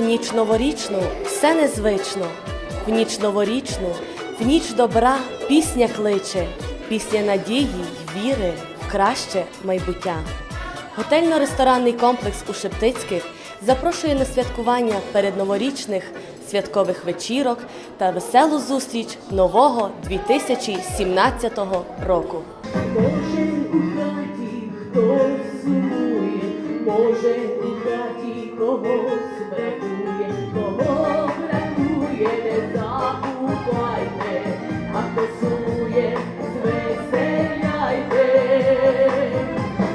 В ніч новорічну все незвично, в ніч новорічну, в ніч добра пісня кличе, пісня надії віри в краще майбуття. Готельно-ресторанний комплекс у Шептицьких запрошує на святкування передноворічних святкових вечірок та веселу зустріч нового 2017 року. Кожен у хаті хтось сумує, може у хаті когось сумує, звеселяйте.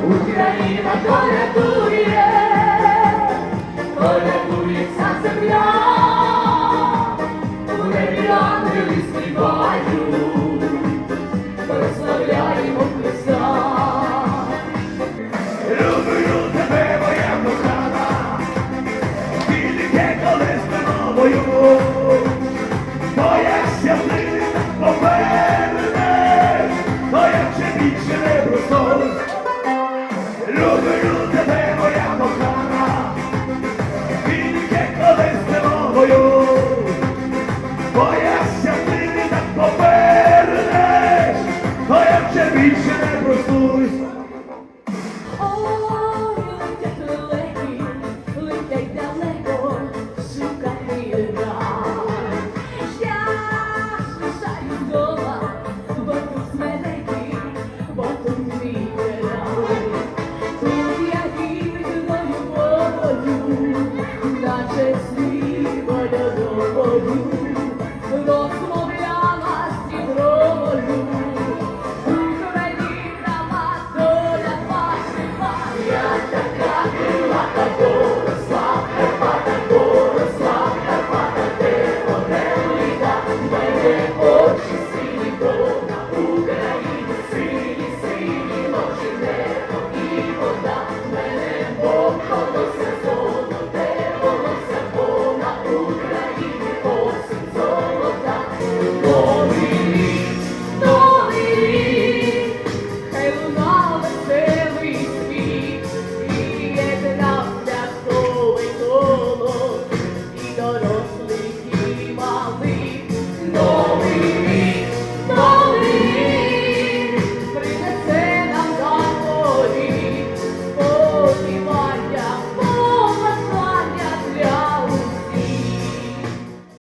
Україна колядує, колядує земля, у небі ангели співають прославляємо Христа. Люблю тебе, моя кохана, тільки коли з тобою, більше не просусь. Люблю тебе, моя кохана, тільки колись з тобою, моя щаслива повернеш, то я вже більше не просусь. Chase